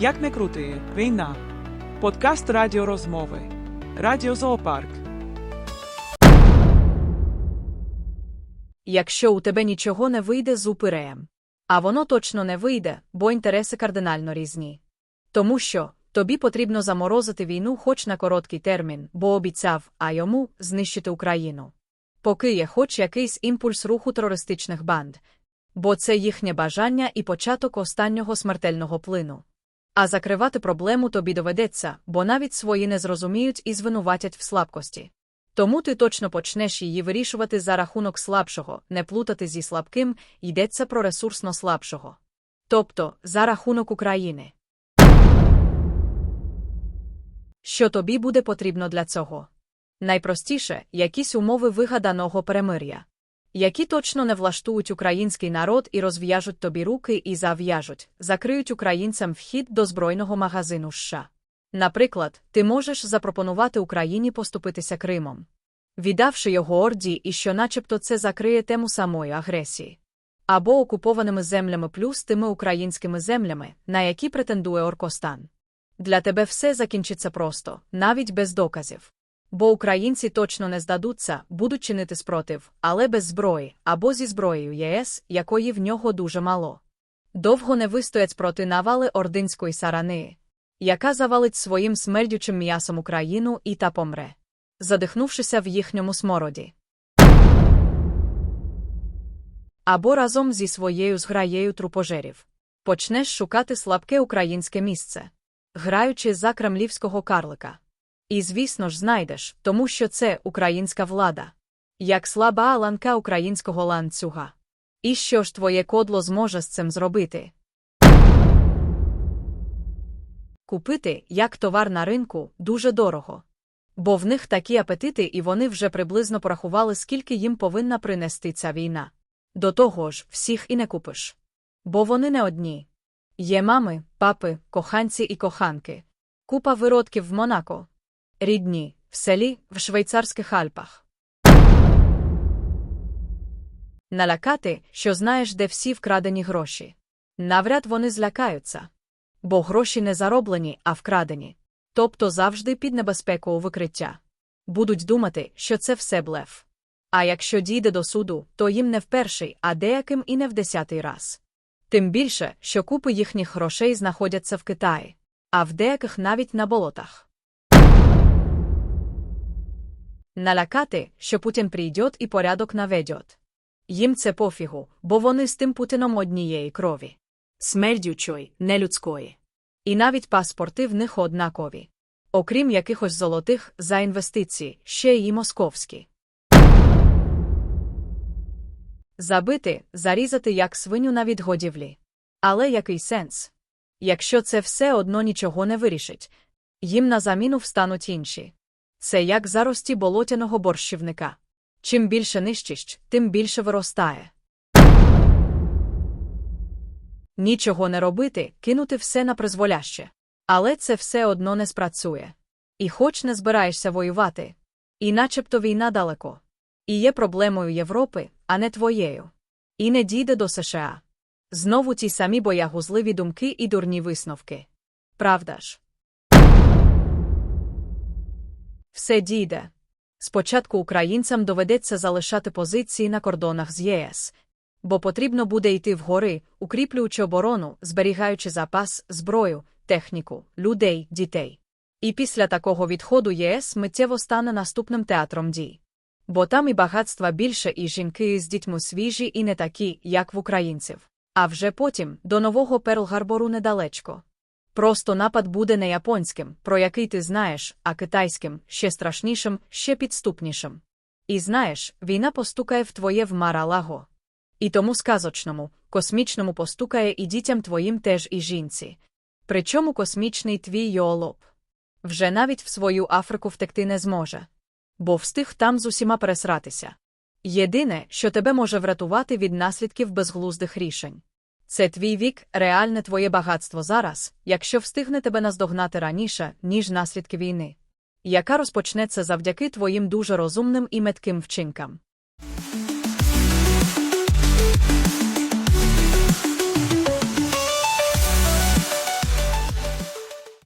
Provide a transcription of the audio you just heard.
Як не крути, війна. Подкаст Радіо Розмови. Радіо Зоопарк. Якщо у тебе нічого не вийде з упиреєм. А воно точно не вийде, бо інтереси кардинально різні. Тому що тобі потрібно заморозити війну хоч на короткий термін, бо обіцяв, а йому знищити Україну. Поки є хоч якийсь імпульс руху терористичних банд, бо це їхнє бажання і початок останнього смертельного плину. А закривати проблему тобі доведеться, бо навіть свої не зрозуміють і звинуватять в слабкості. Тому ти точно почнеш її вирішувати за рахунок слабшого, не плутати зі слабким, йдеться про ресурсно слабшого. Тобто, за рахунок України. Що тобі буде потрібно для цього? Найпростіше якісь умови вигаданого перемир'я, які точно не влаштують український народ і розв'яжуть тобі руки і зав'яжуть, закриють українцям вхід до збройного магазину США. Наприклад, ти можеш запропонувати Україні поступитися Кримом, віддавши його орді, і що начебто це закриє тему самої агресії. Або окупованими землями плюс тими українськими землями, на які претендує Оркостан. Для тебе все закінчиться просто, навіть без доказів. Бо українці точно не здадуться, будуть чинити спротив, але без зброї, або зі зброєю ЄС, якої в нього дуже мало. Довго не вистоять проти навали ординської сарани, яка завалить своїм смердючим м'ясом Україну і та помре, задихнувшися в їхньому смороді. Або разом зі своєю зграєю трупожерів. Почнеш шукати слабке українське місце, граючи за кремлівського карлика. І, звісно ж, знайдеш, тому що це українська влада, як слаба ланка українського ланцюга. І що ж твоє кодло зможе з цим зробити? Купити, як товар на ринку, дуже дорого. Бо в них такі апетити, і вони вже приблизно порахували, скільки їм повинна принести ця війна. До того ж, всіх і не купиш. Бо вони не одні. Є мами, папи, коханці і коханки. Купа виродків в Монако. Рідні, в селі, в швейцарських Альпах. Налякати, що знаєш, де всі вкрадені гроші. Навряд вони злякаються. Бо гроші не зароблені, а вкрадені. Тобто завжди під небезпекою викриття. Будуть думати, що це все блеф. А якщо дійде до суду, то їм не в перший, а деяким і не в десятий раз. Тим більше, що купи їхніх грошей знаходяться в Китаї, а в деяких навіть на болотах. Налякати, що Путін прийдет і порядок наведет. Їм це пофігу, бо вони з тим Путіном однієї крові. Смердючої, нелюдської. І навіть паспорти в них однакові. Окрім якихось золотих за інвестиції, ще й московські. Забити, зарізати як свиню на відгодівлі. Але який сенс? Якщо це все одно нічого не вирішить, їм на заміну встануть інші. Це як зарості болотяного борщівника. Чим більше нищиш, тим більше виростає. Нічого не робити, кинути все на призволяще. Але це все одно не спрацює. І хоч не збираєшся воювати, і начебто війна далеко. І є проблемою Європи, а не твоєю. І не дійде до США. Знову ті самі боягузливі думки і дурні висновки. Правда ж? Все дійде. Спочатку українцям доведеться залишати позиції на кордонах з ЄС, бо потрібно буде йти вгори, укріплюючи оборону, зберігаючи запас, зброю, техніку, людей, дітей. І після такого відходу ЄС миттєво стане наступним театром дій. Бо там і багатства більше, і жінки з дітьми свіжі, і не такі, як в українців. А вже потім до нового Перл-Гарбору недалечко. Просто напад буде не японським, про який ти знаєш, а китайським, ще страшнішим, ще підступнішим. І знаєш, війна постукає в твоє в Маралаго. І тому сказочному, космічному постукає і дітям твоїм теж і жінці. Причому космічний твій йолоп. Вже навіть в свою Африку втекти не зможе. Бо встиг там з усіма пересратися. Єдине, що тебе може врятувати від наслідків безглуздих рішень. Це твій вік, реальне твоє багатство зараз, якщо встигне тебе наздогнати раніше, ніж наслідки війни, яка розпочнеться завдяки твоїм дуже розумним і метким вчинкам.